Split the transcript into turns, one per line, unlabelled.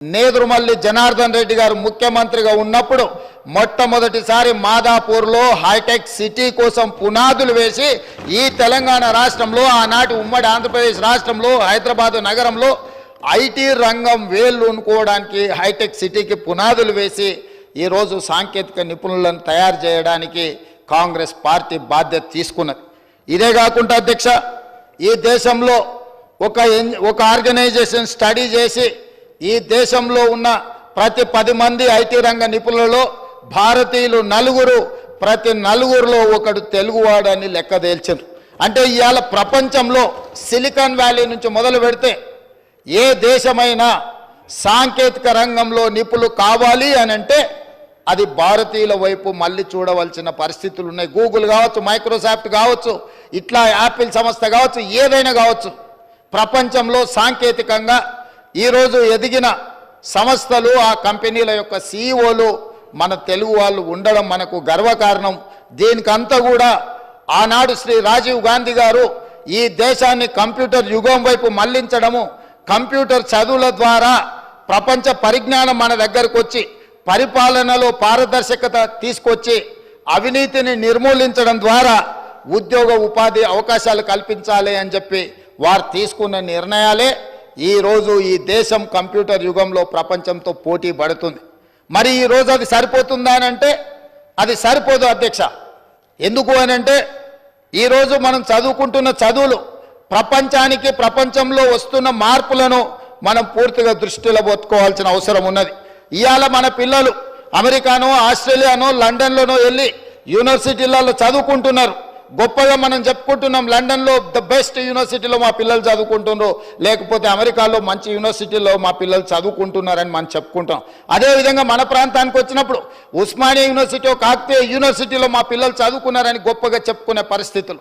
నేదురుమల్లి జనార్దన్ రెడ్డి గారు ముఖ్యమంత్రిగా ఉన్నప్పుడు మొట్టమొదటిసారి మాదాపూర్లో హైటెక్ సిటీ కోసం పునాదులు వేసి ఈ తెలంగాణ రాష్ట్రంలో ఆనాటి ఉమ్మడి ఆంధ్రప్రదేశ్ రాష్ట్రంలో హైదరాబాద్ నగరంలో ఐటీ రంగం వేళ్ళూనుకోవడానికి హైటెక్ సిటీకి పునాదులు వేసి ఈరోజు సాంకేతిక నిపుణులను తయారు చేయడానికి కాంగ్రెస్ పార్టీ బాధ్యత తీసుకున్నది. ఇదే కాకుండా అధ్యక్ష ఈ దేశంలో ఒక ఒక ఆర్గనైజేషన్ స్టడీ చేసి ఈ దేశంలో ఉన్న ప్రతి పది మంది ఐటీ రంగ నిపుణులలో భారతీయులు నలుగురు ప్రతి నలుగురిలో ఒకడు తెలుగువాడని లెక్క తేల్చారు అంటే ఇవాళ ప్రపంచంలో సిలికాన్ వ్యాలీ నుంచి మొదలు పెడితే ఏ దేశమైనా సాంకేతిక రంగంలో నిపుణులు కావాలి అని అంటే అది భారతీయుల వైపు మళ్ళీ చూడవలసిన పరిస్థితులు ఉన్నాయి. గూగుల్ కావచ్చు మైక్రోసాఫ్ట్ కావచ్చు ఇట్లా యాపిల్ సంస్థ కావచ్చు ఏదైనా కావచ్చు. ప్రపంచంలో సాంకేతికంగా ఈరోజు ఎదిగిన సంస్థలు ఆ కంపెనీల యొక్క సీఈఓలు మన తెలుగు వాళ్ళు ఉండడం మనకు గర్వకారణం. దీనికంతా కూడా ఆనాడు శ్రీ రాజీవ్ గాంధీ గారు ఈ దేశాన్ని కంప్యూటర్ యుగం వైపు మళ్ళించడము కంప్యూటర్ చదువుల ద్వారా ప్రపంచ పరిజ్ఞానం మన దగ్గరకు వచ్చి పరిపాలనలో పారదర్శకత తీసుకొచ్చి అవినీతిని నిర్మూలించడం ద్వారా ఉద్యోగ ఉపాధి అవకాశాలు కల్పించాలి అని చెప్పి వారు తీసుకున్న నిర్ణయాలే. ఈరోజు ఈ దేశం కంప్యూటర్ యుగంలో ప్రపంచంతో పోటీ పడుతుంది. మరి ఈరోజు అది సరిపోతుందా అని అంటే అది సరిపోదు అధ్యక్ష. ఎందుకు అని అంటే ఈరోజు మనం చదువుకుంటున్న చదువులు ప్రపంచానికి ప్రపంచంలో వస్తున్న మార్పులను మనం పూర్తిగా దృష్టిలో పెట్టుకోవాల్సిన అవసరం ఉన్నది. ఇవాళ మన పిల్లలు అమెరికానో ఆస్ట్రేలియానో లండన్లోనో వెళ్ళి యూనివర్సిటీలలో చదువుకుంటున్నారు. గొప్పగా మనం చెప్పుకుంటున్నాం. లండన్లో ద బెస్ట్ యూనివర్సిటీలో మా పిల్లలు చదువుకుంటున్నారు లేకపోతే అమెరికాలో మంచి యూనివర్సిటీలో మా పిల్లలు చదువుకుంటున్నారని మనం చెప్పుకుంటాం. అదేవిధంగా మన ప్రాంతానికి వచ్చినప్పుడు ఉస్మానియా యూనివర్సిటీ కాకతీయ యూనివర్సిటీలో మా పిల్లలు చదువుకున్నారని గొప్పగా చెప్పుకునే పరిస్థితులు.